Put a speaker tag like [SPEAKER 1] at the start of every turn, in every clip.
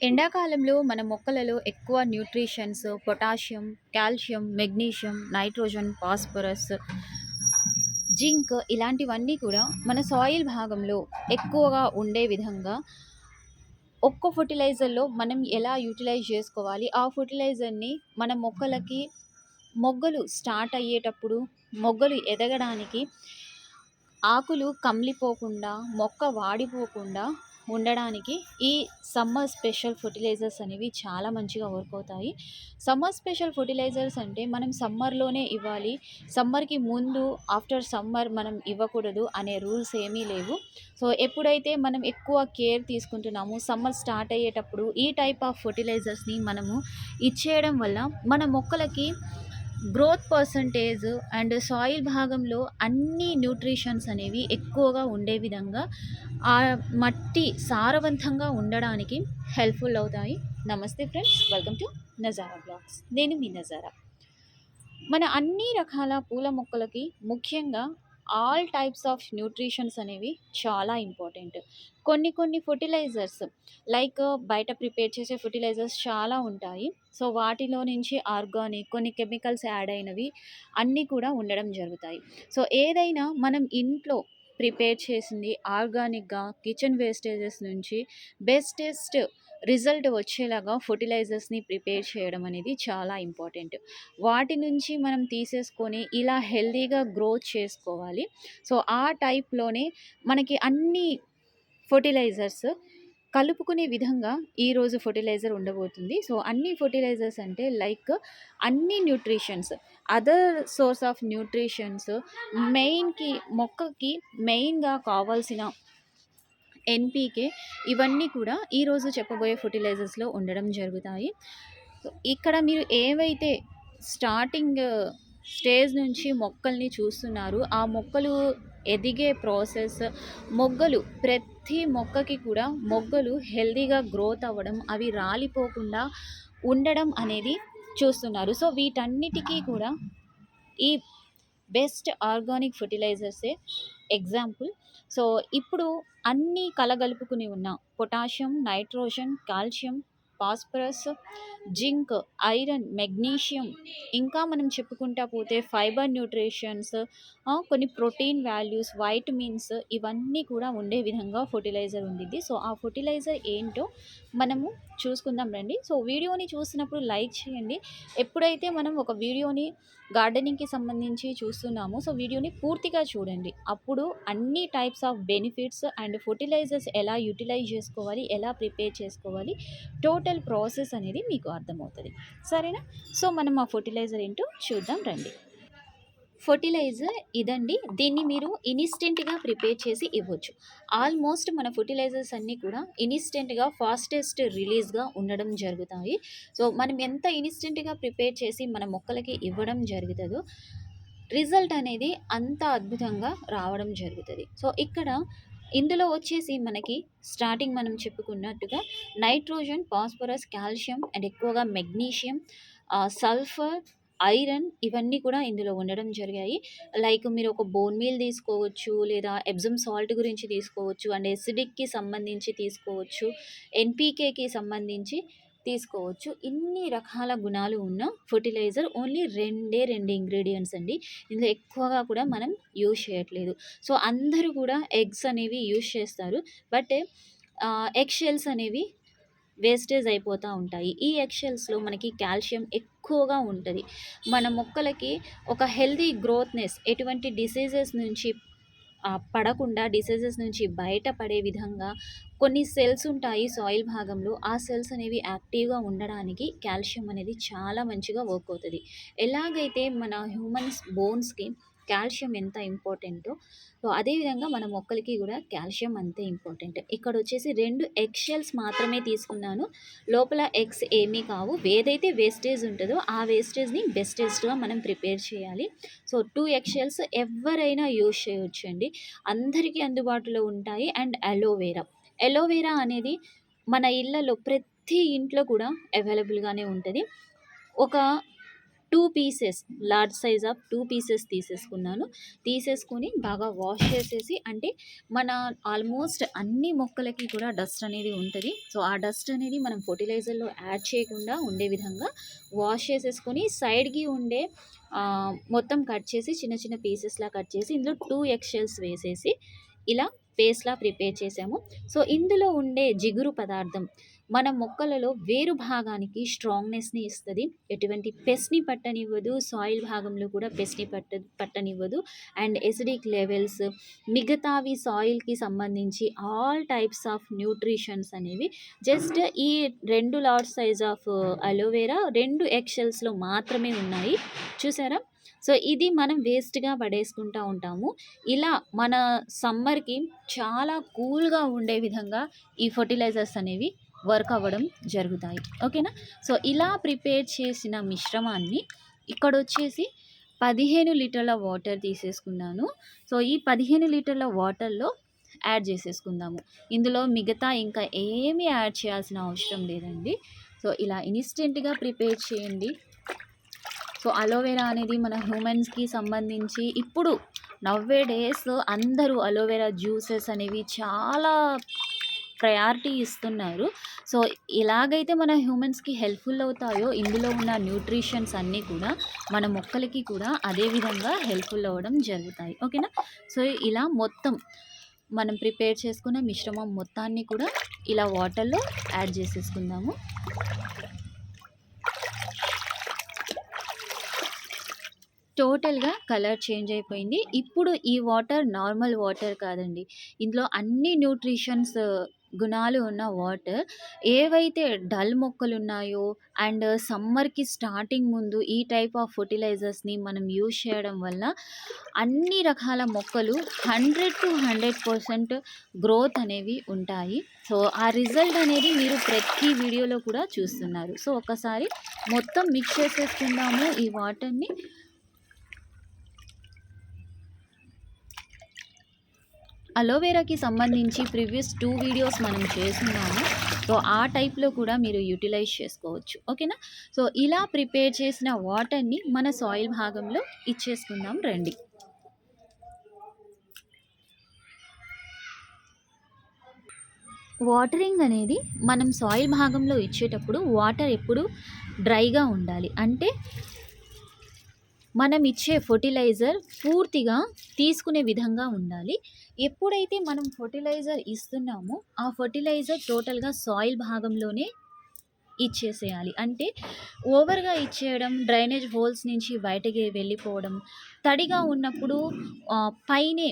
[SPEAKER 1] ఎండాకాలంలో మన మొక్కలలో ఎక్కువ nutritions, potassium, calcium, magnesium, nitrogen, phosphorus, zinc ఇలాంటివన్నీ కూడా మన సాయిల్ భాగంలో ఎక్కువగా ఉండే విధంగా ఒక్క ఫర్టిలైజర్‌లో మనం ఎలా యూటిలైజ్ చేసుకోవాలి? ఆ ఫర్టిలైజర్‌ని మన మొక్కలకి మొగ్గలు స్టార్ట్ అయ్యేటప్పుడు, మొగ్గలు ఎదగడానికి ఆకులు కమిలిపోకుండా, మొక్క వాడిపోకుండా ఉండడానికి ఈ సమ్మర్ స్పెషల్ ఫర్టిలైజర్స్ అనేవి చాలా మంచిగా వర్క్ అవుతాయి. సమ్మర్ స్పెషల్ ఫర్టిలైజర్స్ అంటే మనం సమ్మర్‌లోనే ఇవ్వాలి. సమ్మర్‌కి ముందు, ఆఫ్టర్ సమ్మర్ మనం ఇవ్వకూడదు అనే రూల్స్ ఏమీ లేవు. సో, ఎప్పుడైతే మనం ఎక్కువ కేర్ తీసుకుంటున్నామో సమ్మర్ స్టార్ట్ అయ్యేటప్పుడు ఈ టైప్ ఆఫ్ ఫర్టిలైజర్స్‌ని మనము ఇచ్చేయడం వల్ల మన మొక్కలకి గ్రోత్ పర్సంటేజ్ అండ్ సాయిల్ భాగంలో అన్ని న్యూట్రిషన్స్ అనేవి ఎక్కువగా ఉండే విధంగా ఆ మట్టి సారవంతంగా ఉండడానికి హెల్ప్ఫుల్ అవుతాయి. నమస్తే friends welcome to Nazara blogs. నేను మీ నజారా. మన అన్ని రకాల పూల మొక్కలకి ముఖ్యంగా ఆల్ టైప్స్ ఆఫ్ న్యూట్రిషన్స్ అనేవి చాలా ఇంపార్టెంట్. కొన్ని కొన్ని ఫర్టిలైజర్స్ లైక్ బయట ప్రిపేర్ చేసే ఫర్టిలైజర్స్ చాలా ఉంటాయి. సో వాటిలో నుంచి ఆర్గానిక్ కొన్ని కెమికల్స్ యాడ్ అయినవి అన్నీ కూడా ఉండడం జరుగుతాయి. సో ఏదైనా మనం ఇంట్లో ప్రిపేర్ చేసింది ఆర్గానిక్గా కిచెన్ వేస్టేజెస్ నుంచి బెస్టెస్ట్ రిజల్ట్ వచ్చేలాగా ఫర్టిలైజర్స్ని ప్రిపేర్ చేయడం అనేది చాలా ఇంపార్టెంట్. వాటి నుంచి మనం తీసేసుకొని ఇలా హెల్దీగా గ్రోత్ చేసుకోవాలి. సో ఆ టైప్లోనే మనకి అన్ని ఫర్టిలైజర్స్ కలుపుకునే విధంగా ఈరోజు ఫర్టిలైజర్ ఉండబోతుంది. సో అన్ని ఫర్టిలైజర్స్ అంటే లైక్ అన్ని nutritions other source of nutritions మెయిన్కి మొక్కకి మెయిన్గా కావాల్సిన ఎన్పీకే ఇవన్నీ కూడా ఈరోజు చెప్పబోయే ఫర్టిలైజర్స్లో ఉండడం జరుగుతాయి. ఇక్కడ మీరు ఏవైతే స్టార్టింగ్ స్టేజ్ నుంచి మొక్కల్ని చూస్తున్నారు ఆ మొక్కలు ఎదిగే ప్రాసెస్ మొగ్గలు ప్రతి మొక్కకి కూడా మొగ్గలు హెల్దీగా గ్రోత్ అవ్వడం అవి రాలిపోకుండా ఉండడం అనేది చూస్తున్నారు. సో వీటన్నిటికీ కూడా ఈ బెస్ట్ ఆర్గానిక్ ఫర్టిలైజర్సే ఎగ్జాంపుల్. సో ఇప్పుడు అన్నీ కలగలుపుకుని ఉన్న potassium nitrogen calcium phosphorus zinc iron magnesium ఇంకా మనం చెప్పుకుంటా పోతే ఫైబర్ న్యూట్రిషన్స్ కొన్ని ప్రోటీన్ వాల్యూస్ వైటమిన్స్ ఇవన్నీ కూడా ఉండే విధంగా ఫర్టిలైజర్ ఉండిద్ది. సో ఆ ఫర్టిలైజర్ ఏంటో మనము చూసుకుందాం రండి. సో వీడియోని చూసినప్పుడు లైక్ చేయండి. ఎప్పుడైతే మనం ఒక వీడియోని గార్డెనింగ్కి సంబంధించి చూస్తున్నామో సో వీడియోని పూర్తిగా చూడండి. అప్పుడు అన్ని types of benefits and fertilizers ఎలా యూటిలైజ్ చేసుకోవాలి ఎలా ప్రిపేర్ చేసుకోవాలి టోటల్ ప్రాసెస్ అనేది మీకు అర్థమవుతుంది. సరేనా? సో మనం ఆ ఫర్టిలైజర్ ఏంటో చూద్దాం రండి. ఫర్టిలైజర్ ఇదండి. దీన్ని మీరు ఇన్స్టెంట్గా ప్రిపేర్ చేసి ఇవ్వచ్చు. ఆల్మోస్ట్ మన ఫర్టిలైజర్స్ అన్నీ కూడా ఇన్స్టెంట్గా ఫాస్టెస్ట్ రిలీజ్గా ఉండడం జరుగుతాయి. సో మనం ఎంత ఇన్స్టెంట్గా ప్రిపేర్ చేసి మన మొక్కలకి ఇవ్వడం జరుగుతుందో రిజల్ట్ అనేది అంత అద్భుతంగా రావడం జరుగుతుంది. సో ఇక్కడ ఇందులో వచ్చేసి మనకి స్టార్టింగ్ మనం చెప్పుకున్నట్టుగా నైట్రోజన్ ఫాస్ఫరస్ కాల్షియం అండ్ ఎక్కువగా మెగ్నీషియం సల్ఫర్ ఐరన్ ఇవన్నీ కూడా ఇందులో ఉండడం జరిగాయి. లైక్ మీరు ఒక బోన్ మీల్ తీసుకోవచ్చు లేదా ఎబ్జమ్ సాల్ట్ గురించి తీసుకోవచ్చు అండ్ ఎసిడిక్కి సంబంధించి తీసుకోవచ్చు ఎన్పీకేకి సంబంధించి తీసుకోవచ్చు. ఇన్ని రకాల గుణాలు ఉన్న ఫర్టిలైజర్ ఓన్లీ రెండే రెండు ఇంగ్రీడియంట్స్ అండి. ఇందులో ఎక్కువగా కూడా మనం యూజ్ చేయట్లేదు. సో అందరూ కూడా ఎగ్స్ అనేవి యూజ్ చేస్తారు. బట్ ఎగ్ షెల్స్ అనేవి వేస్టేజ్ అయిపోతూ ఉంటాయి. ఈ ఎక్షెల్స్లో మనకి కాల్షియం ఎక్కువగా ఉంటుంది. మన మొక్కలకి ఒక హెల్దీ గ్రోత్నెస్ ఎటువంటి డిసీజెస్ నుంచి పడకుండా డిసీజెస్ నుంచి బయటపడే విధంగా కొన్ని సెల్స్ ఉంటాయి సాయిల్ భాగంలో. ఆ సెల్స్ అనేవి యాక్టివ్గా ఉండడానికి కాల్షియం అనేది చాలా మంచిగా వర్క్ అవుతుంది. ఎలాగైతే మన హ్యూమన్స్ బోన్స్కి కాల్షియం ఎంత ఇంపార్టెంటో. సో అదేవిధంగా మన మొక్కలకి కూడా కాల్షియం అంతే ఇంపార్టెంట్. ఇక్కడ వచ్చేసి రెండు ఎగ్షెల్స్ మాత్రమే తీసుకున్నాను. లోపల ఎగ్స్ ఏమీ కావు. ఏదైతే వేస్టేజ్ ఉంటుందో ఆ వేస్టేజ్ని బెస్టేజ్గా మనం ప్రిపేర్ చేయాలి. సో టూ ఎగ్షెల్స్ ఎవరైనా యూజ్ చేయొచ్చండి. అందరికీ అందుబాటులో ఉంటాయి. And aloe vera. ఎలోవేరా అనేది మన ఇళ్ళలో ప్రతి ఇంట్లో కూడా అవైలబుల్గానే ఉంటుంది. ఒక two pieces large size of two pieces తీసేసుకున్నాను. తీసేసుకొని బాగా వాష్ చేసేసి అంటే మన ఆల్మోస్ట్ అన్ని మొక్కలకి కూడా డస్ట్ అనేది ఉంటుంది. సో ఆ డస్ట్ అనేది మనం ఫర్టిలైజర్లో యాడ్ చేయకుండా ఉండే విధంగా వాష్ చేసేసుకొని సైడ్కి ఉండే మొత్తం కట్ చేసి చిన్న చిన్న పీసెస్లా కట్ చేసి ఇందులో టూ ఎక్షెల్స్ వేసేసి ఇలా పేస్ట్లా ప్రిపేర్ చేసాము. సో ఇందులో ఉండే జిగురు పదార్థం మన మొక్కలలో వేరు భాగానికి స్ట్రాంగ్నెస్ని ఇస్తుంది. ఎటువంటి పెస్ట్ని పట్టనివ్వదు. సాయిల్ భాగంలో కూడా పెస్ట్ని పట్ట పట్టనివ్వదు. అండ్ ఎసిడిక్ లెవెల్స్ మిగతావి సాయిల్కి సంబంధించి ఆల్ టైప్స్ ఆఫ్ న్యూట్రిషన్స్ అనేవి జస్ట్ ఈ రెండు లార్జ్ సైజ్ ఆఫ్ అలోవెరా రెండు ఎక్షల్స్లో మాత్రమే ఉన్నాయి. చూసారా? సో ఇది మనం వేస్ట్గా పడేసుకుంటూ ఉంటాము. ఇలా మన సమ్మర్కి చాలా కూల్గా ఉండే విధంగా ఈ ఫర్టిలైజర్స్ అనేవి వర్క్ అవ్వడం జరుగుతాయి. ఓకేనా? సో ఇలా ప్రిపేర్ చేసిన మిశ్రమాన్ని ఇక్కడ వచ్చేసి పదిహేను లీటర్ల వాటర్ తీసేసుకున్నాను. సో ఈ పదిహేను లీటర్ల వాటర్లో యాడ్ చేసేసుకుందాము. ఇందులో మిగతా ఇంకా ఏమీ యాడ్ చేయాల్సిన అవసరం లేదండి. సో ఇలా ఇన్స్టెంట్గా ప్రిపేర్ చేయండి. సో అలోవెరా అనేది మన హ్యూమన్స్కి సంబంధించి ఇప్పుడు నవ్వే డేస్ అందరూ అలోవెరా జ్యూసెస్ అనేవి చాలా ప్రయారిటీ ఇస్తున్నారు. సో ఎలాగైతే మన హ్యూమన్స్కి హెల్ప్ఫుల్ అవుతాయో ఇందులో ఉన్న న్యూట్రిషన్స్ అన్నీ కూడా మన మొక్కలకి కూడా అదే విధంగా హెల్ప్ఫుల్ అవ్వడం జరుగుతాయి. ఓకేనా సో ఇలా మొత్తం మనం ప్రిపేర్ చేసుకున్న మిశ్రమం మొత్తాన్ని కూడా ఇలా వాటర్లో యాడ్ చేసేసుకుందాము. టోటల్గా కలర్ చేంజ్ అయిపోయింది. ఇప్పుడు ఈ వాటర్ నార్మల్ వాటర్ కాదండి. ఇందులో అన్ని న్యూట్రిషన్స్ గుణాలు ఉన్న వాటర్ ఏవైతే డల్ మొక్కలు ఉన్నాయో అండ్ సమ్మర్కి స్టార్టింగ్ ముందు ఈ టైప్ ఆఫ్ ఫర్టిలైజర్స్ని మనం యూజ్ చేయడం వల్ల అన్ని రకాల మొక్కలు hundred to hundred percent growth అనేవి ఉంటాయి. సో ఆ రిజల్ట్ అనేది మీరు ప్రతి వీడియోలో కూడా చూస్తున్నారు. సో ఒకసారి మొత్తం మిక్స్ చేసేసుకుందాము ఈ వాటర్ని. అలోవెరాకి సంబంధించి ప్రీవియస్ టూ వీడియోస్ మనం చేస్తున్నాము. సో ఆ టైప్లో కూడా మీరు యూటిలైజ్ చేసుకోవచ్చు. ఓకేనా? సో ఇలా ప్రిపేర్ చేసిన వాటర్ని మన సాయిల్ భాగంలో ఇచ్చేసుకుందాం రండి. వాటరింగ్ అనేది మనం సాయిల్ భాగంలో ఇచ్చేటప్పుడు వాటర్ ఎప్పుడు డ్రైగా ఉండాలి. అంటే మనం ఇచ్చే ఫర్టిలైజర్ పూర్తిగా తీసుకునే విధంగా ఉండాలి. ఎప్పుడైతే మనం ఫర్టిలైజర్ ఇస్తున్నామో ఆ ఫర్టిలైజర్ టోటల్గా సాయిల్ భాగంలోనే ఇచ్చేసేయాలి. అంటే ఓవర్గా ఇచ్చేయడం డ్రైనేజ్ హోల్స్ నుంచి బయటకి వెళ్ళిపోవడం తడిగా ఉన్నప్పుడు పైనే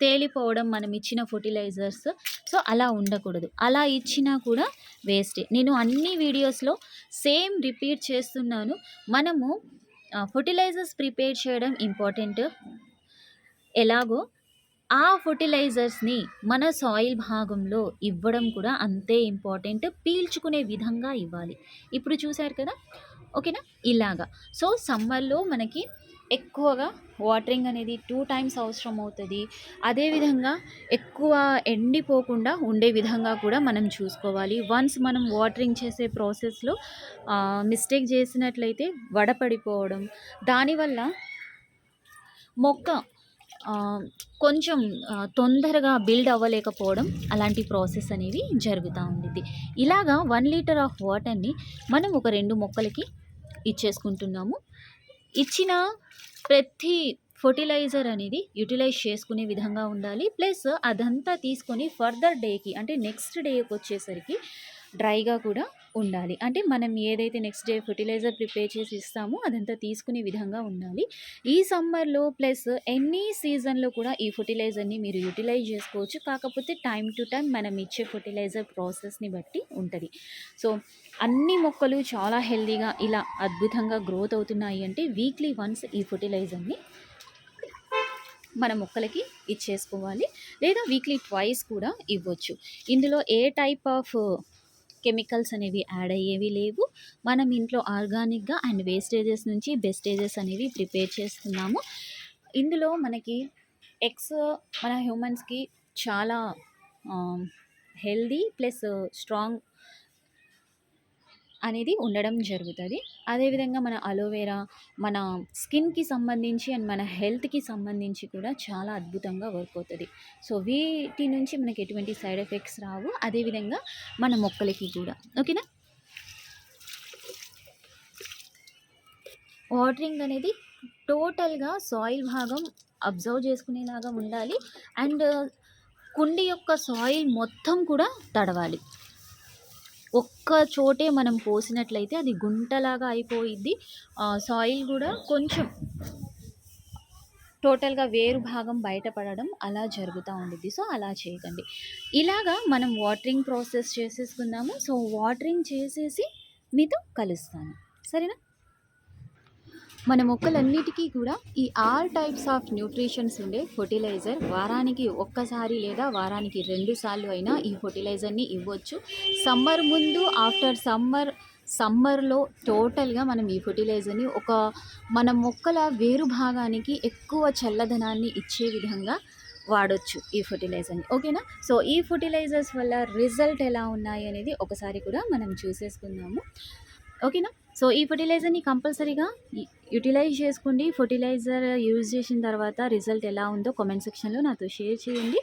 [SPEAKER 1] తేలిపోవడం మనం ఇచ్చిన ఫర్టిలైజర్స్. సో అలా ఉండకూడదు. అలా ఇచ్చినా కూడా వేస్టే. నేను అన్ని వీడియోస్లో సేమ్ రిపీట్ చేస్తున్నాను. మనము ఫర్టిలైజర్స్ ప్రిపేర్ చేయడం ఇంపార్టెంట్. ఎలాగో ఆ ఫర్టిలైజర్స్ని మన సాయిల్ భాగంలో ఇవ్వడం కూడా అంతే ఇంపార్టెంట్. పీల్చుకునే విధంగా ఇవ్వాలి. ఇప్పుడు చూశారు కదా? ఓకేనా? ఇలాగా. సో సమ్మర్లో మనకి ఎక్కువగా వాటరింగ్ అనేది టూ టైమ్స్ అవసరం అవుతుంది. అదేవిధంగా ఎక్కువ ఎండిపోకుండా ఉండే విధంగా కూడా మనం చూసుకోవాలి. వన్స్ మనం వాటరింగ్ చేసే ప్రాసెస్లో మిస్టేక్ చేసినట్లయితే వడపడిపోవడం. దానివల్ల మొక్క కొంచెం తొందరగా బిల్డ్ అవ్వలేకపోవడం అలాంటి ప్రాసెస్ అనేవి జరుగుతూ ఉంది ఇలాగా వన్ లీటర్ ఆఫ్ వాటర్ని మనం ఒక రెండు మొక్కలకి ఇచ్చేసుకుంటున్నాము. ఇచ్చిన ప్రతి ఫర్టిలైజర్ అనేది యూటిలైజ్ చేసుకునే విధంగా ఉండాలి. ప్లస్ అదంతా తీసుకొని ఫర్దర్ డేకి అంటే నెక్స్ట్ డేకి వచ్చేసరికి డ్రైగా కూడా ఉండాలి. అంటే మనం ఏదైతే నెక్స్ట్ డే ఫర్టిలైజర్ ప్రిపేర్ చేసి ఇస్తామో అదంతా తీసుకునే విధంగా ఉండాలి. ఈ సమ్మర్లో ప్లస్ ఎనీ సీజన్లో కూడా ఈ ఫర్టిలైజర్ని మీరు యూటిలైజ్ చేసుకోవచ్చు. కాకపోతే టైం టు టైం మనం ఇచ్చే ఫర్టిలైజర్ ప్రాసెస్ని బట్టి ఉంటుంది. సో అన్ని మొక్కలు చాలా హెల్దీగా ఇలా అద్భుతంగా గ్రోత్ అవుతున్నాయి అంటే వీక్లీ వన్స్ ఈ ఫర్టిలైజర్ని మన మొక్కలకి ఇచ్చేసుకోవాలి. లేదా వీక్లీ ట్వైస్ కూడా ఇవ్వచ్చు. ఇందులో ఏ టైప్ ఆఫ్ కెమికల్స్ అనేవి యాడ్ అయ్యేవి లేవు. మనం ఇంట్లో ఆర్గానిక్గా అండ్ వేస్టేజెస్ నుంచి బెస్టేజెస్ అనేవి ప్రిపేర్ చేస్తున్నాము. ఇందులో మనకి ఎగ్స్ మన హ్యూమన్స్కి చాలా హెల్దీ ప్లస్ స్ట్రాంగ్ అనేది ఉండడం జరుగుతుంది అదేవిధంగా మన అలోవెరా మన స్కిన్‌కి సంబంధించి అండ్ మన హెల్త్‌కి సంబంధించి కూడా చాలా అద్భుతంగా వర్క్ అవుతుంది సో, వీటి నుంచి మనకి ఎటువంటి సైడ్ ఎఫెక్ట్స్ రావు. అదేవిధంగా మన మొక్కలకి కూడా. ఓకేనా? వాటరింగ్ అనేది టోటల్‌గా సాయిల్ భాగం అబ్జర్వ్ చేసుకునేలాగా ఉండాలి. అండ్ కుండీ యొక్క సాయిల్ మొత్తం కూడా తడవాలి. ఒక్క చోటే మనం పోసినట్లయితే అది గుంటలాగా అయిపోయిద్ది. సాయిల్ కూడా కొంచెం టోటల్‌గా వేరు భాగం బయటపడడం అలా జరుగుతూ ఉండిద్ది. సో, అలా చేయకండి. ఇలాగా మనం వాటరింగ్ ప్రాసెస్ చేసేసుకుందాము. సో, వాటరింగ్ చేసేసి మీతో కలుస్తాను. సరేనా? మన మొక్కలన్నిటికీ కూడా ఈ ఆల్ టైప్స్ ఆఫ్ న్యూట్రిషన్స్ ఉండే ఫెర్టిలైజర్ వారానికి ఒక్కసారి లేదా వారానికి రెండు సార్లు అయినా ఈ ఫెర్టిలైజర్‌ని ఇవ్వచ్చు. సమ్మర్ ముందు, ఆఫ్టర్ సమ్మర్, సమ్మర్‌లో టోటల్‌గా మనం ఈ ఫెర్టిలైజర్‌ని ఒక మన మొక్కల వేరు భాగానికి ఎక్కువ చల్లదనాన్ని ఇచ్చే విధంగా వాడొచ్చు ఈ ఫెర్టిలైజర్‌ని. ఓకేనా? సో, ఈ ఫర్టిలైజర్స్ వల్ల రిజల్ట్ ఎలా ఉన్నాయి అనేది ఒకసారి కూడా మనం చూసేసుకుందాము. ఓకేనా? సో, ఈ ఫెర్టిలైజర్‌ని కంపల్సరీగా యూటిలైజ్ యుటిలైజ్ చేసుకోండి. ఫెర్టిలైజర్ యూజ్ చేసిన తర్వాత రిజల్ట్ ఎలా ఉందో కామెంట్ సెక్షన్‌లో నాతో షేర్ చేయండి.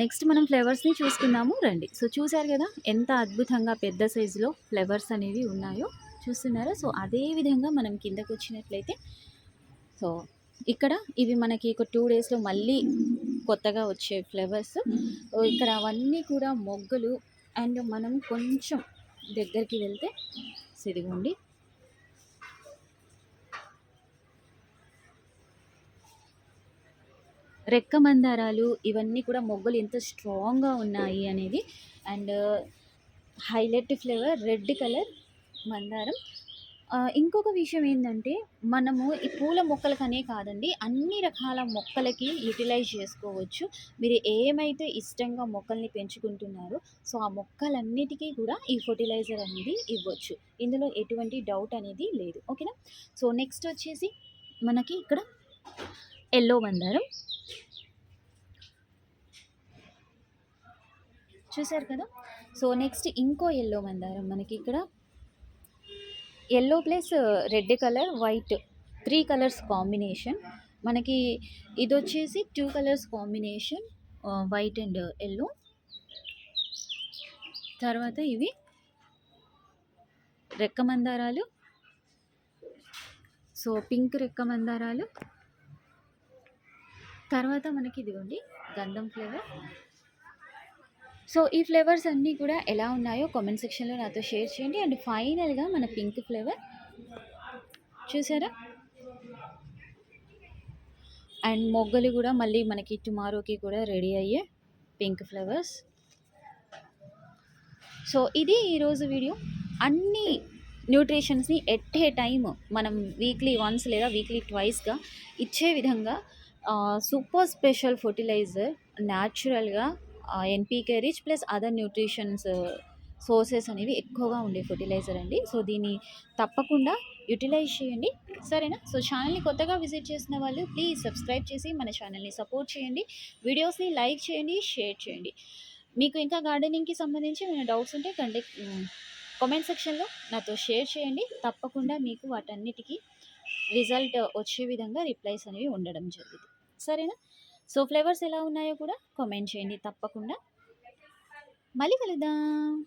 [SPEAKER 1] నెక్స్ట్ మనం ఫ్లేవర్స్ని చూసుకుందాము రండి. సో, చూసారు కదా ఎంత అద్భుతంగా పెద్ద సైజులో ఫ్లేవర్స్ అనేవి ఉన్నాయో చూస్తున్నారా? సో, అదే విధంగా మనం కిందకు వచ్చినట్లయితే సో, ఇక్కడ ఇవి మనకి ఒక టూ డేస్‌లో మళ్ళీ కొత్తగా వచ్చే ఫ్లేవర్స్ ఇక్కడ అవన్నీ కూడా మొగ్గలు అండ్ మనం కొంచెం దగ్గరికి వెళ్తే సో, ఇదిగోండి. రెక్క మందారాలు ఇవన్నీ కూడా మొగ్గలు ఎంత స్ట్రాంగ్‌గా ఉన్నాయి అనేది and highlight flavour red colour మందారం. ఇంకొక విషయం ఏంటంటే మనము ఈ పూల మొక్కలకనే కాదండి అన్ని రకాల మొక్కలకి యుటిలైజ్ చేసుకోవచ్చు. మీరు ఏమైతే ఇష్టంగా మొక్కల్ని పెంచుకుంటున్నారో సో, ఆ మొక్కలన్నిటికీ కూడా ఈ ఫెర్టిలైజర్ అనేది ఇవ్వచ్చు. ఇందులో ఎటువంటి డౌట్ అనేది లేదు. ఓకేనా? సో, నెక్స్ట్ వచ్చేసి మనకి ఇక్కడ ఎల్లో మందారం. చూసారు కదా! సో, నెక్స్ట్ ఇంకో ఎల్లో మందారం మనకి ఇక్కడ yellow plus red colour, white three colours combination. మనకి ఇది వచ్చేసి two colours combination white and yellow తర్వాత ఇవి రెక్క మందారాలు. సో, పింక్ రెక్క మందారాలు. తర్వాత మనకి ఇదిగోండి గంధం ఫ్లేవర్. సో, ఈ ఫ్లేవర్స్ అన్నీ కూడా ఎలా ఉన్నాయో కామెంట్ సెక్షన్‌లో నాతో షేర్ చేయండి. అండ్ ఫైనల్‌గా మన పింక్ ఫ్లేవర్. చూసారా? అండ్ మొగ్గలు కూడా మళ్ళీ మనకి టుమారోకి కూడా రెడీ అయ్యే పింక్ ఫ్లవర్స్. సో, ఇది ఈరోజు వీడియో. అన్ని న్యూట్రిషన్స్‌ని ఎట్ ఏ టైమ్ మనం వీక్లీ వన్స్ లేదా వీక్లీ ట్వైస్‌గా ఇచ్చే విధంగా సూపర్ స్పెషల్ ఫర్టిలైజర్ న్యాచురల్‌గా NPK rich plus other nutritions sources అనేవి ఎక్కువగా ఉండే ఫర్టిలైజర్ అండి. సో, దీన్ని తప్పకుండా యుటిలైజ్ చేయండి. సరేనా? సో, ఛానల్ని కొత్తగా విజిట్ చేసిన వాళ్ళు ప్లీజ్ సబ్స్క్రైబ్ చేసి మన ఛానల్ని సపోర్ట్ చేయండి. వీడియోస్‌ని లైక్ చేయండి, షేర్ చేయండి. మీకు ఇంకా గార్డెనింగ్‌కి సంబంధించి ఏమైనా డౌట్స్ ఉంటే కంటెక్ కామెంట్ సెక్షన్‌లో నాతో షేర్ చేయండి. తప్పకుండా మీకు వాటన్నిటికి రిజల్ట్ వచ్చే విధంగా రిప్లైస్ అనేవి ఉండడం జరుగుతుంది. సరేనా? సో, ఫ్లేవర్స్ ఎలా ఉన్నాయో కూడా కామెంట్ చేయండి తప్పకుండా. మళ్ళీ కలుద్దాం.